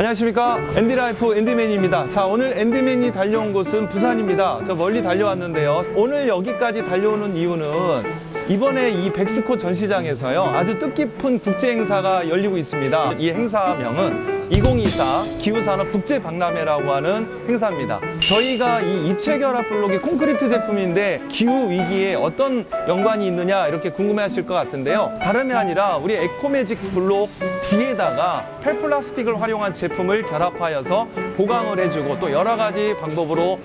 안녕하십니까. 앤디라이프 앤디맨입니다. 자 오늘 앤디맨이 달려온 곳은 부산입니다. 저 멀리 달려왔는데요. 오늘 여기까지 달려오는 이유는 이번에 이 백스코 전시장에서요 아주 뜻깊은 국제 행사가 열리고 있습니다. 이 행사명은 2024 기후산업 국제박람회라고 하는 행사입니다 저희가 이 입체 결합 블록이 콘크리트 제품인데 기후 위기에 어떤 연관이 있느냐 이렇게 궁금해하실 것 같은데요 다름이 아니라 우리 에코매직 블록 뒤에다가 펠플라스틱을 활용한 제품을 결합하여서 보강을 해주고 또 여러 가지 방법으로 토목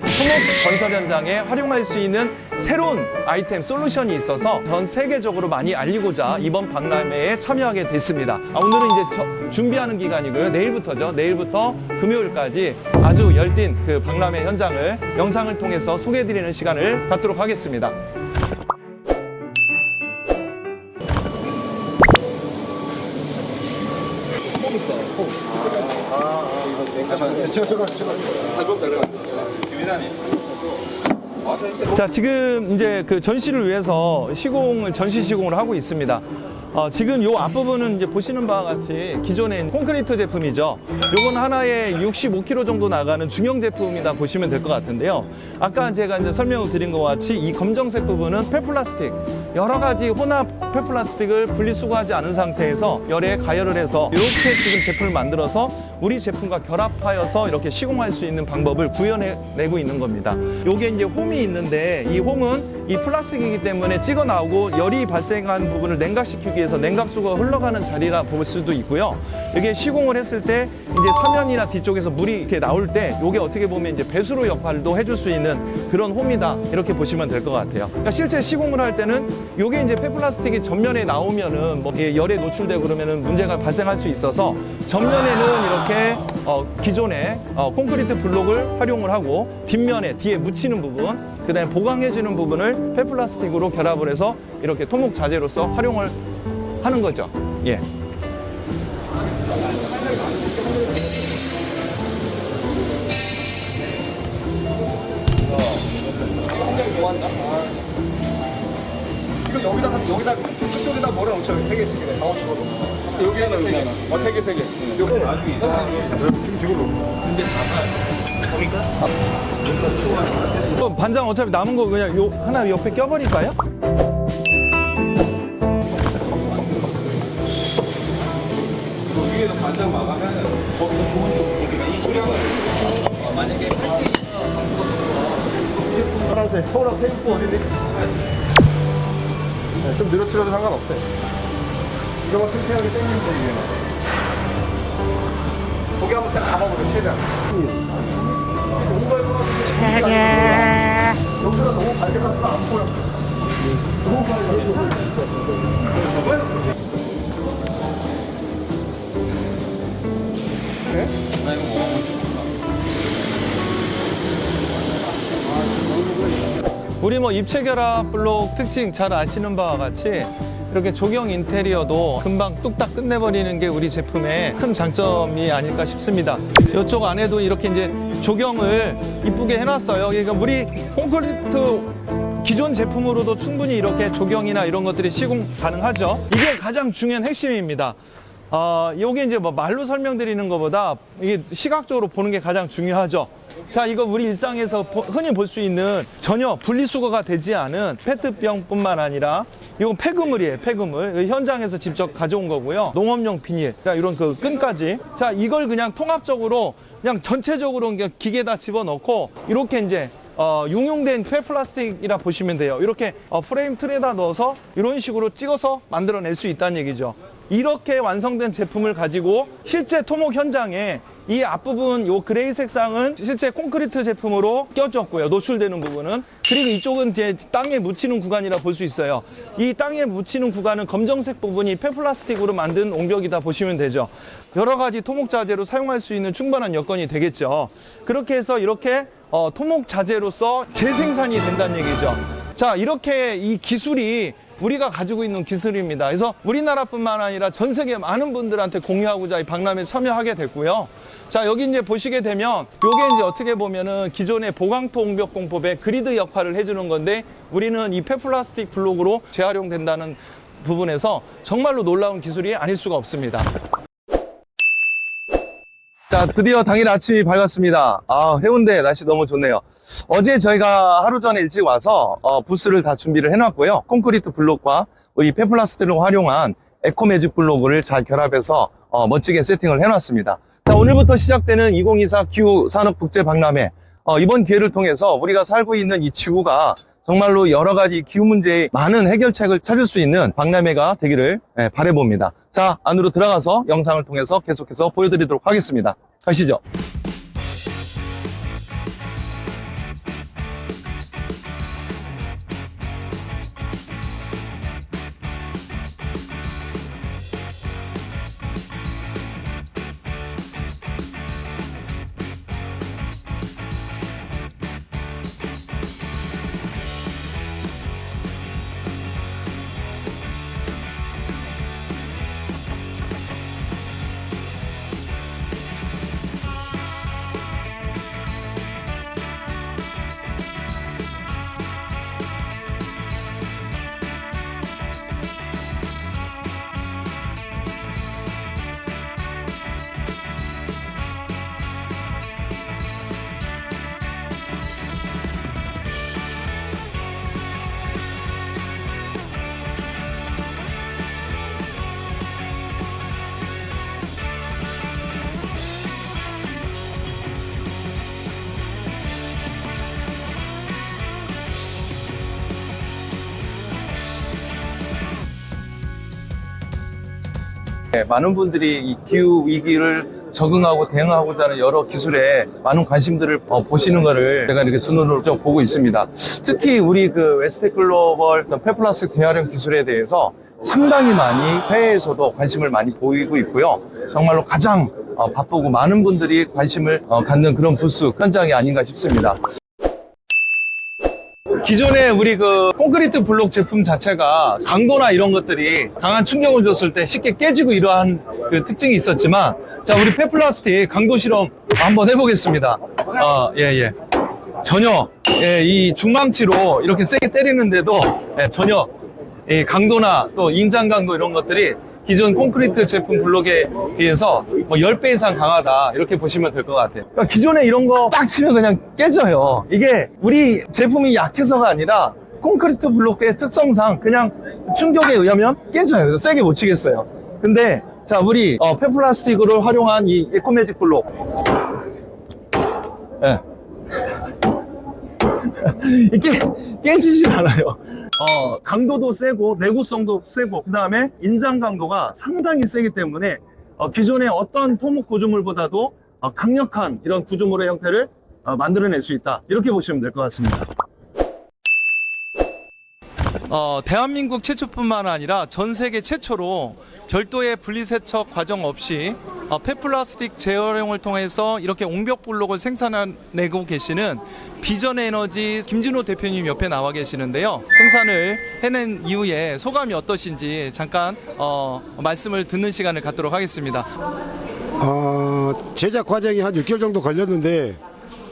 건설 현장에 활용할 수 있는 새로운 아이템 솔루션이 있어서 전 세계적으로 많이 알리고자 이번 박람회에 참여하게 됐습니다. 아, 오늘은 이제 저- 준비하는 기간이고요. 내일 부터죠. 내일부터 금요일까지 아주 열띤 그 박람회 현장을 영상을 통해서 소개해드리는 시간을 갖도록 하겠습니다. 자, 지금 이제 그 전시를 위해서 시공을, 전시 시공을 하고 있습니다. 어, 지금 요 앞부분은 이제 보시는 바와 같이 기존의 콘크리트 제품이죠. 요건 하나에 65kg 정도 나가는 중형 제품이다 보시면 될 것 같은데요. 아까 제가 이제 설명을 드린 것 같이 이 검정색 부분은 폐플라스틱, 여러 가지 혼합 폐플라스틱을 분리수거하지 않은 상태에서 열에 가열을 해서 이렇게 지금 제품을 만들어서 우리 제품과 결합하여서 이렇게 시공할 수 있는 방법을 구현해내고 있는 겁니다. 요게 이제 홈이 있는데 이 홈은 이 플라스틱이기 때문에 찍어 나오고 열이 발생한 부분을 냉각시키기 위해서 냉각수가 흘러가는 자리라 볼 수도 있고요. 이게 시공을 했을 때 이제 사면이나 뒤쪽에서 물이 이렇게 나올 때 이게 어떻게 보면 이제 배수로 역할도 해줄 수 있는 그런 홈이다 이렇게 보시면 될 것 같아요. 그러니까 실제 시공을 할 때는 이게 이제 폐플라스틱이 전면에 나오면은 뭐 열에 노출되고 그러면은 문제가 발생할 수 있어서 전면에는 이렇게 어, 기존의 어, 콘크리트 블록을 활용을 하고 뒷면에 뒤에 묻히는 부분 그다음에 보강해주는 부분을 폐플라스틱으로 결합을 해서 이렇게 토목 자재로서 활용을 하는 거죠. 예. 이거 여기다 한- 여기다 저쪽에다 뭐라 놓쳐 세 개씩이네. 다 맞추고. 여기 하나 여기 하나. 어세 개 세 개. 여기. 지금 그럼 반장 어차피 남은 거 그냥 요 하나 옆에 껴버릴까요? 위에서 반장 마감하면 거기서 좋은 쪽이나 이 소량을 어, 만약에 파란색 서울하고 테이프 어디니? 네, 좀 늘어뜨려도 상관없어. 이거만 튼튼하게 당기면 돼 이게. 고기 한번 딱 잡아보려 최대한. 너무 밝아가지고 여기가 너무 밝아가지고 안 보여. 너무 밝아. 우리 뭐 입체 결합 블록 특징 잘 아시는 바와 같이 이렇게 조경 인테리어도 금방 뚝딱 끝내버리는 게 우리 제품의 큰 장점이 아닐까 싶습니다. 이쪽 안에도 이렇게 이제 조경을 이쁘게 해놨어요. 그러니까 우리 콘크리트 기존 제품으로도 충분히 이렇게 조경이나 이런 것들이 시공 가능하죠. 이게 가장 중요한 핵심입니다. 어, 요게 이제 뭐 말로 설명드리는 것보다 이게 시각적으로 보는 게 가장 중요하죠. 자, 이거 우리 일상에서 보- 흔히 볼 수 있는 전혀 분리수거가 되지 않은 페트병뿐만 아니라 이건 폐그물이에요, 폐그물. 이거 현장에서 직접 가져온 거고요. 농업용 비닐. 자, 이런 그 끈까지. 자, 이걸 그냥 통합적으로 그냥 전체적으로 그냥 기계에다 집어넣고 이렇게 이제 어, 용용된 폐플라스틱이라 보시면 돼요. 이렇게 어, 프레임 틀에다 넣어서 이런 식으로 찍어서 만들어낼 수 있다는 얘기죠. 이렇게 완성된 제품을 가지고 실제 토목 현장에 이 앞부분 요 그레이 색상은 실제 콘크리트 제품으로 껴졌고요. 노출되는 부분은. 그리고 이쪽은 이제 땅에 묻히는 구간이라 볼 수 있어요. 이 땅에 묻히는 구간은 검정색 부분이 폐플라스틱으로 만든 옹벽이다 보시면 되죠. 여러 가지 토목 자재로 사용할 수 있는 충분한 여건이 되겠죠. 그렇게 해서 이렇게 어, 토목 자재로서 재생산이 된다는 얘기죠. 자, 이렇게 이 기술이 우리가 가지고 있는 기술입니다. 그래서 우리나라뿐만 아니라 전 세계 많은 분들한테 공유하고자 이 박람회에 참여하게 됐고요. 자, 여기 이제 보시게 되면 요게 이제 어떻게 보면은 기존의 보강토 옹벽 공법의 그리드 역할을 해주는 건데 우리는 이 폐플라스틱 블록으로 재활용된다는 부분에서 정말로 놀라운 기술이 아닐 수가 없습니다. 자, 드디어 당일 아침이 밝았습니다. 아, 해운대 날씨 너무 좋네요. 어제 저희가 하루 전에 일찍 와서 어, 부스를 다 준비를 해놨고요. 콘크리트 블록과 우리 페플라스트를 활용한 에코 매직 블록을 잘 결합해서 어, 멋지게 세팅을 해놨습니다. 자, 오늘부터 시작되는 2024 기후 산업 국제 박람회. 어, 이번 기회를 통해서 우리가 살고 있는 이 지구가 정말로 여러 가지 기후 문제의 많은 해결책을 찾을 수 있는 박람회가 되기를 예, 바라봅니다. 자, 안으로 들어가서 영상을 통해서 계속해서 보여드리도록 하겠습니다. 가시죠. 많은 분들이 이 기후 위기를 적응하고 대응하고자 하는 여러 기술에 많은 관심들을 어, 보시는 것을 제가 이렇게 두 눈으로 쭉 보고 있습니다. 특히 우리 그 웨스트 글로벌 어떤 페플라스틱 재활용 기술에 대해서 상당히 많이 해외에서도 관심을 많이 보이고 있고요. 정말로 가장 어, 바쁘고 많은 분들이 관심을 어, 갖는 그런 부스 현장이 아닌가 싶습니다. 기존에 우리 그 콘크리트 블록 제품 자체가 강도나 이런 것들이 강한 충격을 줬을 때 쉽게 깨지고 이러한 그 특징이 있었지만 자 우리 페플라스틱 강도 실험 한번 해보겠습니다. 아 예예 전혀 예, 이 중망치로 이렇게 세게 때리는데도 예, 전혀 이 강도나 또 인장 강도 이런 것들이 기존 콘크리트 제품 블록에 비해서 뭐 10배 이상 강하다. 이렇게 보시면 될 것 같아요. 그러니까 기존에 이런 거 딱 치면 그냥 깨져요. 이게 우리 제품이 약해서가 아니라 콘크리트 블록의 특성상 그냥 충격에 의하면 깨져요. 그래서 세게 못 치겠어요. 근데 자 우리 어, 페플라스틱으로 활용한 이 에코매직 블록. 예. 이게 깨지질 않아요. 어, 강도도 세고 내구성도 세고 그 다음에 인장 강도가 상당히 세기 때문에 어, 기존의 어떤 토목 구조물보다도 어, 강력한 이런 구조물의 형태를 어, 만들어낼 수 있다 이렇게 보시면 될 것 같습니다. 어, 대한민국 최초뿐만 아니라 전 세계 최초로 별도의 분리세척 과정 없이 어, 폐플라스틱 재활용을 통해서 이렇게 옹벽 블록을 생산해내고 계시는 비전 에너지 김진호 대표님 옆에 나와 계시는데요. 생산을 해낸 이후에 소감이 어떠신지 잠깐 어, 말씀을 듣는 시간을 갖도록 하겠습니다. 어, 제작 과정이 한 6개월 정도 걸렸는데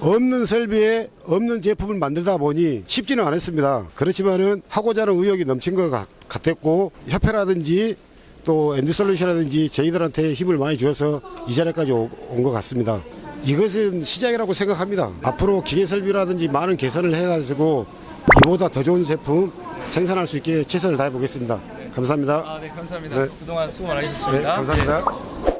없는 설비에 없는 제품을 만들다 보니 쉽지는 않았습니다. 그렇지만은 하고자 하는 의욕이 넘친 것 같- 같았고 협회라든지 또 엔드솔루션이라든지 저희들한테 힘을 많이 주어서 이 자리까지 온 것 같습니다. 이것은 시작이라고 생각합니다. 앞으로 기계 설비라든지 많은 개선을 해가지고 이보다 더 좋은 제품 생산할 수 있게 최선을 다해 보겠습니다. 감사합니다. 아, 네, 감사합니다. 네. 그동안 수고 네, 많으셨습니다. 감사합니다.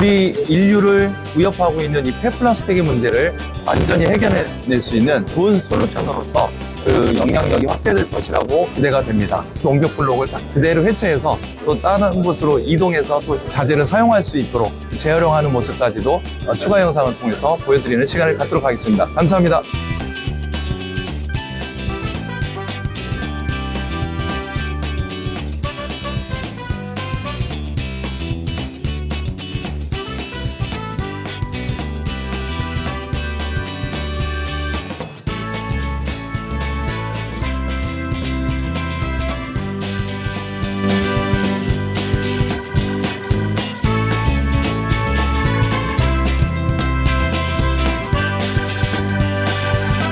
우리 인류를 위협하고 있는 이 폐플라스틱의 문제를 완전히 해결해낼 수 있는 좋은 솔루션으로서 그 영향력이 확대될 것이라고 기대가 됩니다. 옹벽 블록을 딱 그대로 해체해서 또 다른 곳으로 이동해서 또 자재를 사용할 수 있도록 재활용하는 모습까지도 어, 추가 영상을 통해서 보여드리는 시간을 갖도록 하겠습니다. 감사합니다.